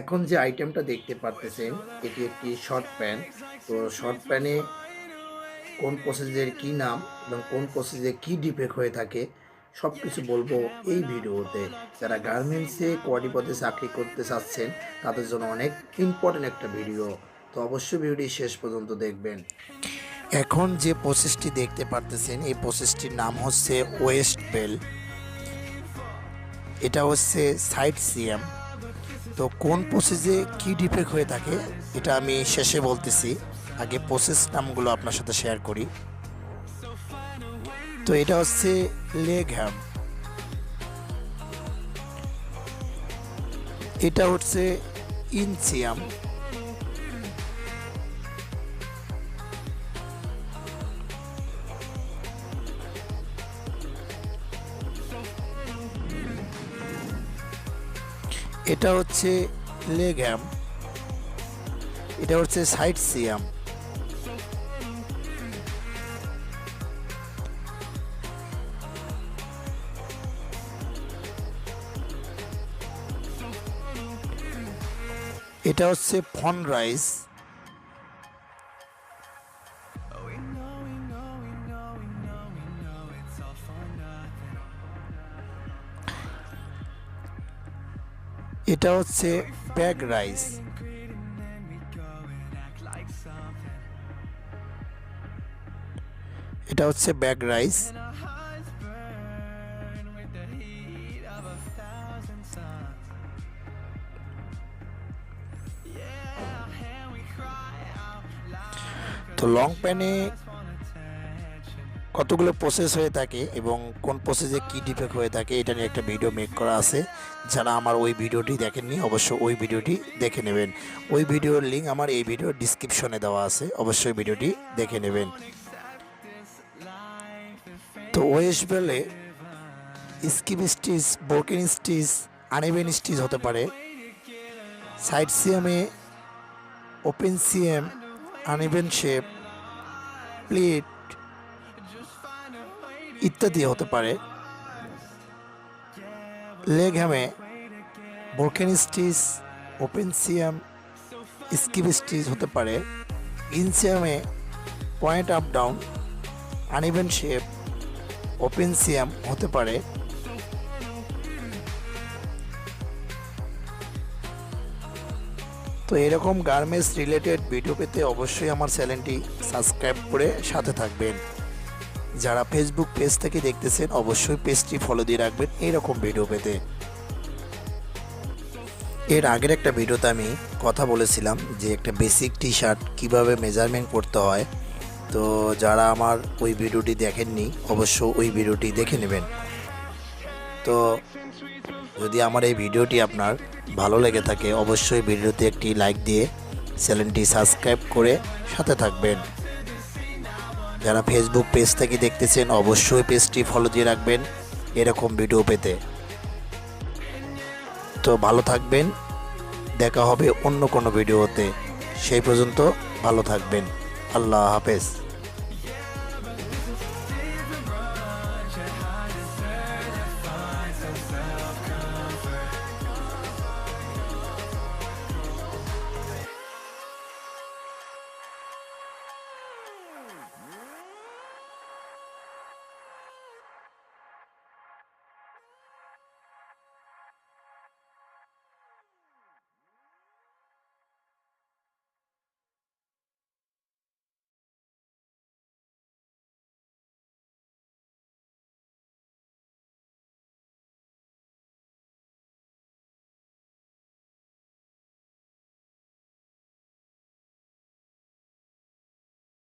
এখন যে আইটেমটা দেখতে পারতেছেন, এটি একটি শর্ট প্যান্ট তো শর্ট প্যানে কোন প্রসেসের কি নাম এবং কোন প্রসেসে কি ডিফেক্ট হয়ে থাকে সব কিছু বলব এই ভিডিওতে। যারা গার্মেন্টসে কোয়াডি পদে চাকরি করতে চাচ্ছেন, তাদের জন্য অনেক ইম্পর্টেন্ট একটা ভিডিও তো অবশ্যই ভিডিওটি শেষ পর্যন্ত দেখবেন। এখন যে প্রসেসটি দেখতে পারতেছেন, এই প্রসেসটির নাম হচ্ছে ওয়েস্ট বেল এটা হচ্ছে সাইড সিএম তো কোন প্রসেসে কি ডিফেক্ট হয়ে থাকে, এটা আমি শেষে বলতেছি। আগে প্রসেস নামগুলো আপনার সাথে শেয়ার করি। তো এটা হচ্ছে লেগ হ্যাম এটা হচ্ছে ইনসিয়াম এটা হচ্ছে লেগ এটা হচ্ছে সাইড সিয়াম এটা হচ্ছে ফন রাইস। এটা হচ্ছে ব্যাগ রাইস এটা হচ্ছে ব্যাগ রাইস তো লং প্যানে কতগুলো প্রসেস হয়ে থাকে এবং কোন প্রসেসে কী ডিফেক্ট হয়ে থাকে, এটা নিয়ে একটা ভিডিও মেক করা আছে। যারা আমার ওই ভিডিওটি দেখেননি অবশ্য ওই ভিডিওটি দেখে নেবেন। ওই ভিডিওর লিঙ্ক আমার এই ভিডিওর ডিসক্রিপশনে দেওয়া আছে, অবশ্যই ভিডিওটি দেখে নেবেন। তো ওয়েস্ট বেলে skip stitch, broken stitch uneven stitch হতে পারে। Side সিএমে open seam uneven shape, pleat ইত্যাদি হতে পারে। Leg হ্যামে broken stitch open seam skip stitch হতে পারে। ইনসিয়ামে point up down uneven shape open seam হতে পারে। তো এরকম গার্মেন্টস রিলেটেড ভিডিও পেতে অবশ্যই আমার চ্যানেলটি সাবস্ক্রাইব করে সাথে থাকবেন। যারা ফেসবুক পেজ থেকে দেখতেছেন, অবশ্যই পেজটি ফলো দিয়ে রাখবেন এইরকম ভিডিও পেতে। এর আগের একটা ভিডিওতে আমি কথা বলেছিলাম যে একটা বেসিক টি শার্ট কীভাবে মেজারমেন্ট করতে হয়। তো যারা আমার ওই ভিডিওটি দেখেননি অবশ্য ওই ভিডিওটি দেখে নেবেন। তো যদি আমার এই ভিডিওটি আপনার ভালো লেগে থাকে, অবশ্যই ভিডিওতে একটি লাইক দিয়ে চ্যানেলটি সাবস্ক্রাইব করে সাথে থাকবেন। যারা ফেসবুক পেজ থেকে দেখতেছেন, অবশ্যই পেজটি ফলো দিয়ে রাখবেন এরকম ভিডিও পেতে। তো ভালো থাকবেন, দেখা হবে অন্য কোনো ভিডিওতে সেই পর্যন্ত ভালো থাকবেন। আল্লাহ হাফেজ।